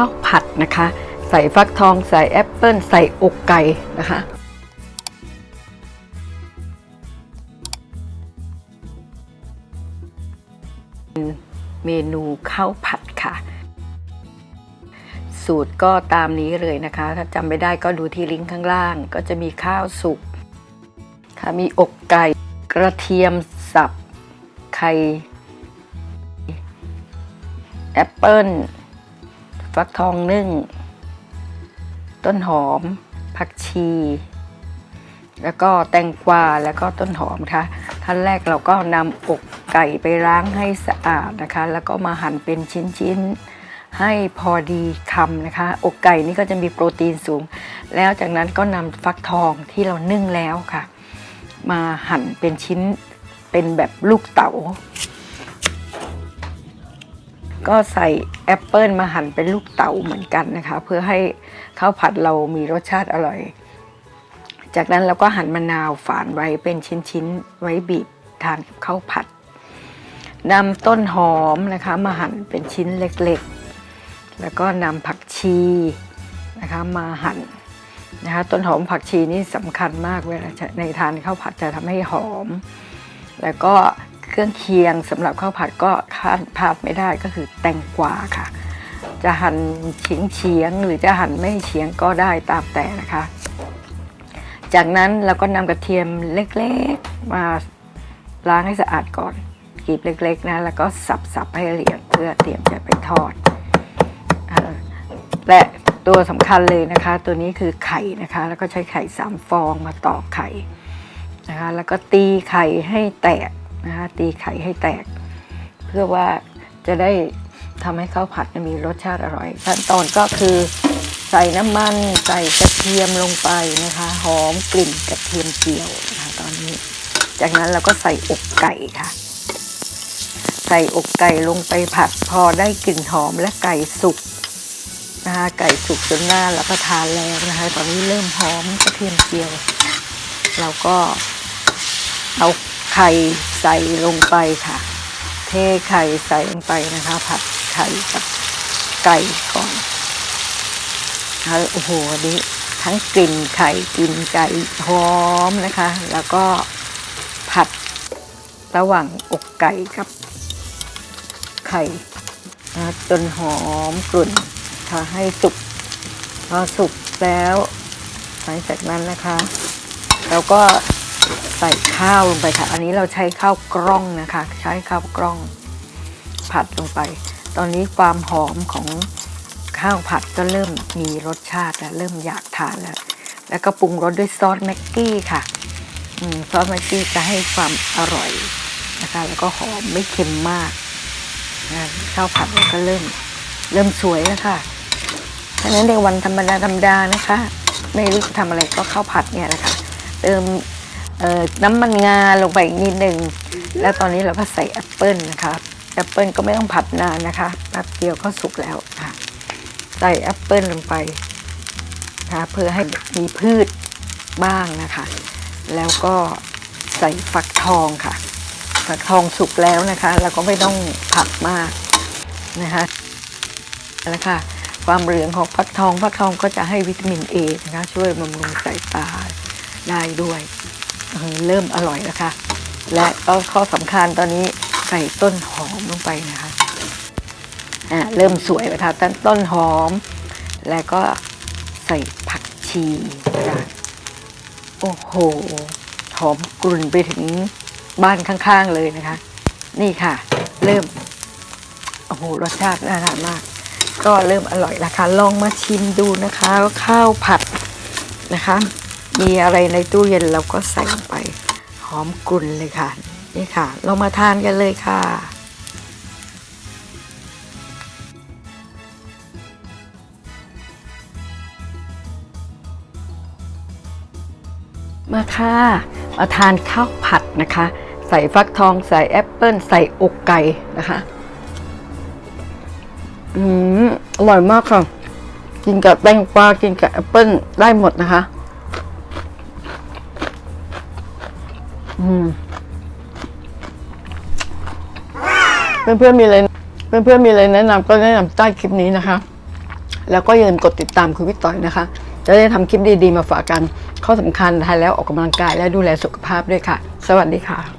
ข้าวผัดนะคะ ใส่ฟักทองใส่แอปเปิลใส่อกไก่นะคะเมนูข้าวผัดค่ะ สูตรก็ตามนี้เลยนะคะ ถ้าจำไม่ได้ก็ดูที่ลิงก์ข้างล่าง ก็จะมีข้าวสุกค่ะมีอกไก่กระเทียมสับไข่แอปเปิ้ล ฟักทองนึ่ง ต้นหอม ผักชี แล้วก็แตงกวาแล้วก็ต้นหอมค่ะขั้นแรกเราก็นำอกไก่ไปล้างให้สะอาดนะคะ แล้วก็มาหั่นเป็นชิ้นๆ ให้พอดีคำนะคะ อกไก่นี่ก็จะมีโปรตีนสูง แล้วจากนั้นก็นำฟักทองที่เรานึ่งแล้วค่ะ มาหั่นเป็นชิ้นเป็นแบบลูกเต๋าก็ใส่ แอปเปิลมาหั่นเป็นลูกเต๋าเหมือนกันนะคะ เพื่อให้ข้าวผัดเรามีรสชาติอร่อย จากนั้นเราก็หั่นมะนาวฝานไว้เป็นชิ้นๆ ไว้บีบทานกับข้าวผัดนำต้นหอมนะคะ มาหั่นเป็นชิ้นเล็กๆ แล้วก็นำผักชีนะคะมาหั่นนะคะต้นหอมผักชีนี่สำคัญมากเวลาในทานข้าวผัดจะทำให้หอม แล้วก็ เครื่องเคียงสำหรับข้าวผัดก็ขาดพลาดไม่ได้ก็คือแตงกวาค่ะ จะหั่นเฉียงเฉียงหรือจะหั่นไม่เฉียงก็ได้ตามแต่นะคะ จากนั้นเราก็นำกระเทียมเล็กๆมาล้างให้สะอาดก่อนกรีบเล็กๆนะแล้วก็สับๆให้ละเอียดเพื่อเตรียมจะไปทอดและตัวสำคัญเลยนะคะ ตัวนี้คือไข่นะคะ แล้วก็ใช้ไข่สามฟองมาตอกไข่นะคะแล้วก็ตีไข่ให้แตก นะคะตีไข่ให้แตก เพื่อว่าจะได้ทำให้ข้าวผัดมีรสชาติอร่อย ขั้นตอนก็คือใส่น้ำมันใส่กระเทียมลงไปนะคะหอมกลิ่นกระเทียมเจียวนะคะตอนนี้ จากนั้นเราก็ใส่อกไก่ค่ะ ใส่อกไก่ลงไปผัดพอได้กลิ่นหอมและไก่สุกนะคะไก่สุกจนหน่ารับประทานแล้วนะคะ ตอนนี้เริ่มหอมกระเทียมเจียว เราก็เอาไข่ ส่ลงไปค่ะ เทไข่ใส่ลงไปนะคะ ผัดไข่กับไก่ก่อนนะคะโอ้โหนนี้ทั้งกลิ่นไข่กลิ่นไก่หอมนะคะ แล้วก็ผัดระหว่างอกไก่กับไข่นะจนหอมกลุ่นค่ะให้สุกพอสุกแล้ว หลังจากนั้นนะคะ เราก็ ใส่ข้าวลงไปค่ะ อันนี้เราใช้ข้าวกล้องนะคะ ใช้ข้าวกล้อง ผัดลงไป ตอนนี้ความหอมของข้าวผัดก็เริ่มมีรสชาติแล้วเริ่มอยากทานแล้ว แล้วก็ปรุงรสด้วยซอสแม็กกี้ค่ะอมซอสแม็กกี้จะให้ความอร่อยนะคะ แล้วก็หอมไม่เค็มมากนะข้าวผัดเราก็เริ่มเริ่มสวยแล้วค่ะฉะนั้นในวันธรรมดาธรรมดานะคะ ไม่รู้จะทำอะไรก็ข้าวผัดเนี่ยแหละค่ะเติม น้ำมันงาลงไปอีกนิดหนึ่งแล้วตอนนี้เราก็ใส่แอปเปิลนะคะแอปเปิลก็ไม่ต้องผัดนานนะคะแป๊บเดียวก็สุกแล้วค่ะ ใส่แอปเปิลลงไปนะคะเพื่อให้มีพืชบ้างนะคะ แล้วก็ใส่ฟักทองค่ะ ฟักทองสุกแล้วนะคะเราก็ไม่ต้องผัดมากนะคะแล้วค่ะความเหลืองของฟักทองฟักทองก็จะให้วิตามินเอนะคะช่วยบำรุงสายตาได้ด้วย เริ่มอร่อยแล้วค่ะและก็ข้อสำคัญตอนนี้ใส่ต้นหอมลงไปนะคะอ่าเริ่มสวยแล้วค่ะต้นต้นหอม แล้วก็ใส่ผักชีนะคะโอ้โหหอมกลุ่นไปถึงบ้านข้างๆเลยนะคะ นี่ค่ะ เริ่มโอ้โหรสชาติน่าทานมาก ก็เริ่มอร่อยแล้วค่ะลองมาชิมดูนะคะข้าวผัดนะคะ มีอะไรในตู้เย็นเราก็ใส่ลงไป หอมกลุ่นเลยค่ะ นี่ค่ะ เรามาทานกันเลยค่ะมาค่ะ มาทานข้าวผัดนะคะ ใส่ฟักทองใส่แอปเปิ้ลใส่อกไก่นะคะ อืมอร่อยมากค่ะ กินกับแตงกวากินกับแอปเปิ้ลได้หมดนะคะ อืมเพื่อนๆมีอะไรเพื่อนๆมีอะไรแนะนำก็แนะนำใต้คลิปนี้นะคะ แล้วก็อย่าลืมกดติดตามคุณพี่ต่อยนะคะ จะได้ทำคลิปดีๆมาฝากกัน ข้อสำคัญทายแล้วออกกำลังกายและดูแลสุขภาพด้วยค่ะ สวัสดีค่ะ